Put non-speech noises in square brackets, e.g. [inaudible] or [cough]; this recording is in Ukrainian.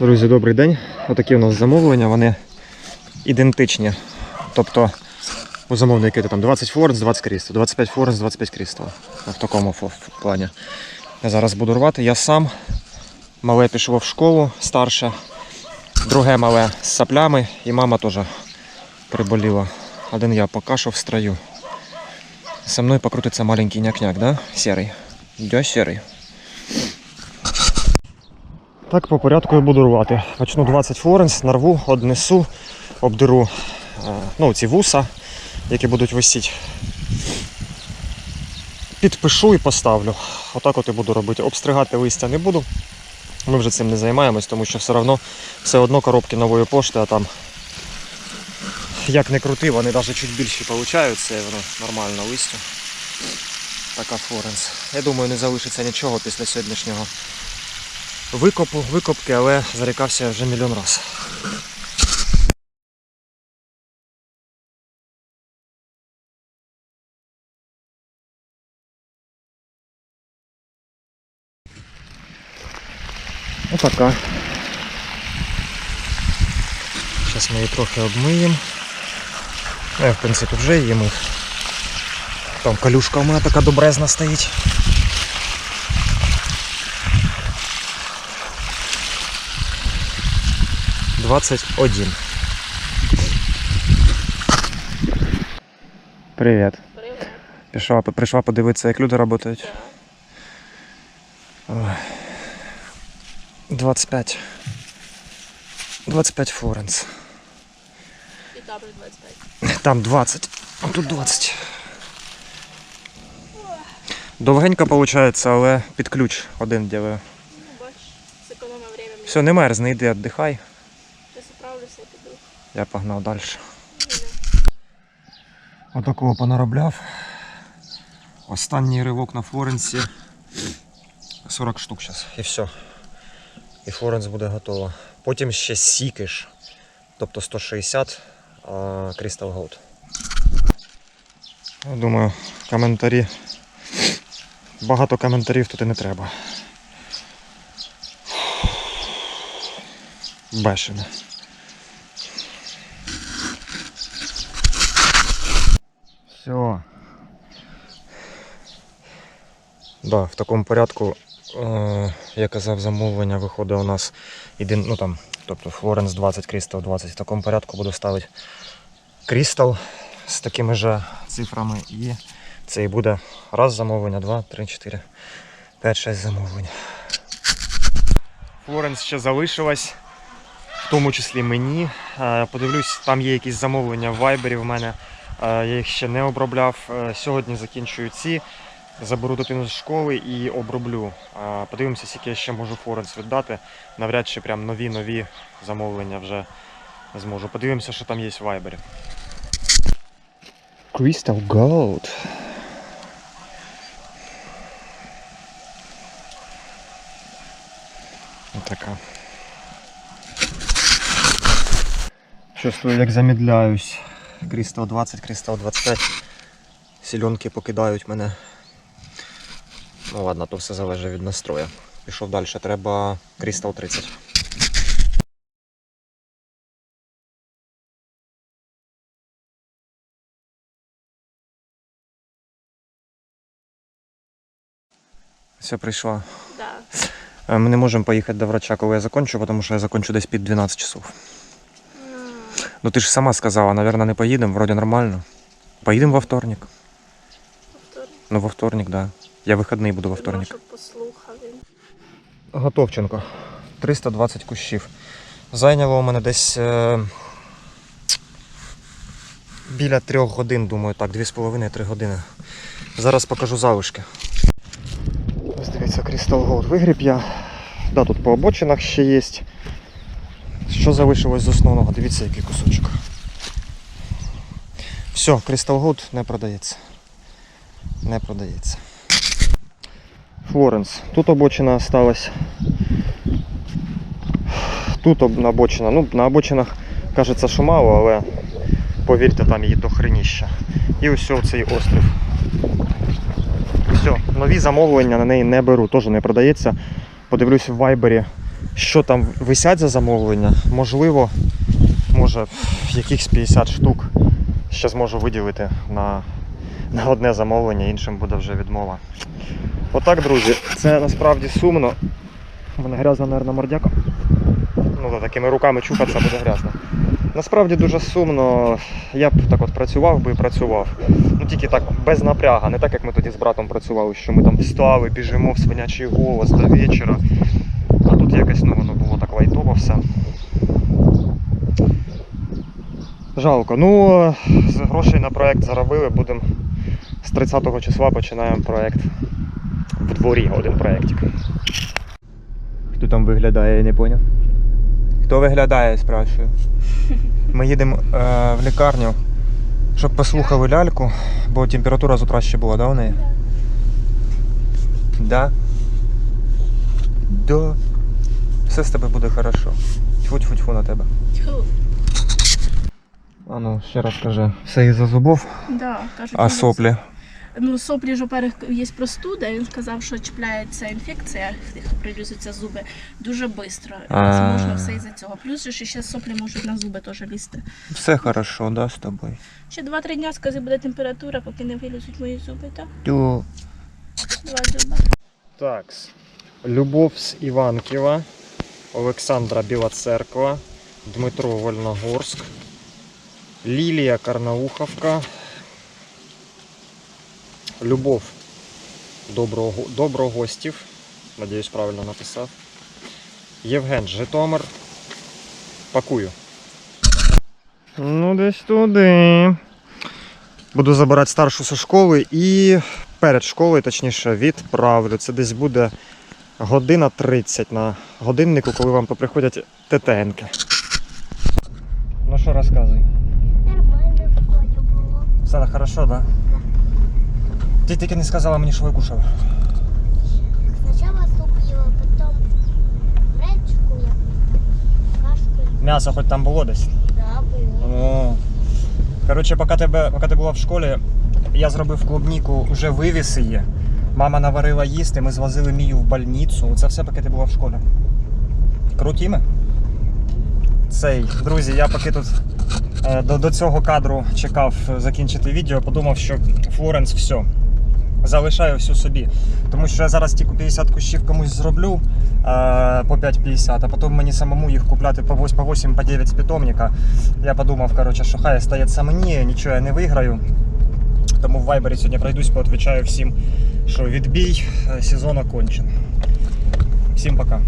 Друзі, добрий день. Отакі у нас замовлення, вони ідентичні. Тобто у замовника там 20 форенс, 20 крістал, 25 форенс, 25 крістал. В такому плані. Я зараз буду рвати. Я сам. Мале пішло в школу старше, друге мале з саплями, і мама теж приболіла. Один я поки що в строю. Со мною покрутиться маленький няк-няк, да? Серий. Да, серий. Так, по порядку я буду рвати. Почну 20 форенс, нарву, однесу, обдеру е, ну, ці вуса, які будуть висіти. Підпишу і поставлю. Отак от і буду робити. Обстригати листя не буду. Ми вже цим не займаємось, тому що все одно все одно коробки нової пошти, а там як не крути, вони навіть чуть більші получаються, і воно нормально листя. Така форенс. Я думаю, не залишиться нічого після сьогоднішнього викопу, викопки, але зарікався вже мільйон раз. Отака. Зараз ми її трохи обмиємо. Ну, я, в принципі, вже її мив. Там калюшка у мене така добрезна стоїть. Двадцять один. Привіт. Привет. Пішла, прийшла подивитися, як люди працюють. Ой. 25. 25 форенс. І табель 25. Там 20, а тут 20. Довгенько виходить, але під ключ один ділаю. Ну. Все, не мерзни, йди, віддихай. Я справлюся і піду. Я погнав далі. Отакого понаробляв. Останній ривок на Флоренсі. 40 штук зараз. І все. І Флоренс буде готова. Потім ще сікиш. Тобто 160 а, Crystal Gold. Я думаю, коментарі. Багато коментарів тут і не треба. Бешене. Все. Да, в такому порядку, е, я казав, замовлення виходить у нас один, ну там, тобто Флоренс 20, Крістал 20. В такому порядку буду ставити Крістал з такими же цифрами і це і буде раз замовлення, два, три, чотири, п'ять, шесть замовлень. Флоренс ще залишилась, в тому числі мені. Е, Подивлюсь, там є якісь замовлення в Viber в мене. Я їх ще не обробляв. Е, Сьогодні закінчую ці. Заберу дитину з школи і оброблю. Подивимося, скільки я ще можу Форенс віддати. Навряд чи прям нові-нові замовлення вже зможу. Подивимося, що там є в Viber. Crystal Gold. Така. Чувствую, як замідляюсь. Крістал 20, Крістал 25. Сільонки покидають мене. Ну ладно, то все залежить від настрою. Пішов далі. Треба Крістал 30. Все, прийшла. Да. Ми не можемо поїхати до врача, коли я закончу, тому що я закончу десь під 12 часов. Ну ти ж сама сказала, наверное, не поїдемо, вроді нормально. Поїдемо во вторник. Ну, во вторник, да. Я вихідний буду во вторник. Готовченко. 320 кущів. Зайняло у мене десь е, біля трьох годин, думаю, так, 2,5-3 години. Зараз покажу залишки. Ось дивіться, Crystal Gold вигріб я. Да, тут по обочинах ще є. Що залишилось з основного? Дивіться, який кусочок. Все, Crystal Gold не продається. Не продається. Флоренс. Тут обочина осталась. Тут обочина. Ну, на обочинах кажеться, що мало, але повірте, там її до хреніща. І ось цей острів. Все, нові замовлення на неї не беру, теж не продається. Подивлюсь в вайбері, що там висять за замовлення. Можливо, може якихось 50 штук ще зможу виділити на, на одне замовлення, іншим буде вже відмова. Отак, друзі, це насправді сумно. У мене грязна, мабуть, мордяка. Ну, такими руками чухатися буде грязно. Насправді дуже сумно. Я б так от працював би і працював. Ну тільки так без напряга, не так як ми тоді з братом працювали, що ми там встали, біжимо в свинячий голос до вечора. Тут якось ну, воно було так лайтово все. Жалко. Ну, з грошей на проект заробили, будемо з 30 числа починаємо проект. В дворі один проєктик. Хто там виглядає, я не поняв. Хто виглядає, спрашую. [laughs] Ми їдемо е, в лікарню, щоб послухали ляльку, бо температура з утра ще була, да, у неї? Да. Да. Все з тебе буде хорошо. Тьфу-тьфу-тьфу на тебе. Тьху. А ну, ще раз кажи. Все із-за зубов, Да, кажуть, а соплі. Ну, соплі ж, во-первых, є простуда, він сказав, що чіпляється інфекція, прилюзуються зуби дуже швидко. А. Можна все із-за цього. Плюс же ще соплі можуть на зуби теж лізти. Все хорошо, да, з тобою. Ще 2-3 дня, скази, буде температура, поки не вилізуть мої зуби, так? Тю. Два зуба. Так. Любов з Іванківа, Олександра Біла Церква, Дмитро Вольногорськ, Лілія Карнауховка, Любов Доброгостів, надіюсь, правильно написав. Євген Житомир. Пакую. Ну, десь туди. Буду забирати старшу зі школи і перед школою, точніше, відправлю. Це десь буде година 30 на годиннику, коли вам поприходять ТТНки. Ну що розказуй? Нормально в було. Все хорошо, так? Да? Ти тільки не сказала мені, що ви кушали. Спочатку суп їла, потім гречку якусь кашку. М'ясо хоч там було десь. Да, було. О. Коротше, поки, тебе, поки ти була в школі, я зробив клубніку, вже вивіз її. Мама наварила їсти, ми звозили Мію в больницю. Це все поки ти була в школі. Круті ми? Цей, друзі, я поки тут е, до, до цього кадру чекав закінчити відео, подумав, що Флоренс все. Залишаю всю собі. Тому що я зараз тільки 50 кущів комусь зроблю е, по 5,50, а потім мені самому їх купляти по 8, по 8 по 9 з питомника. Я подумав, коротше, що хай стається мені, нічого я не виграю. Тому в Вайбері сьогодні пройдусь, поотвічаю всім, що відбій е, сезон окончен. Всім пока.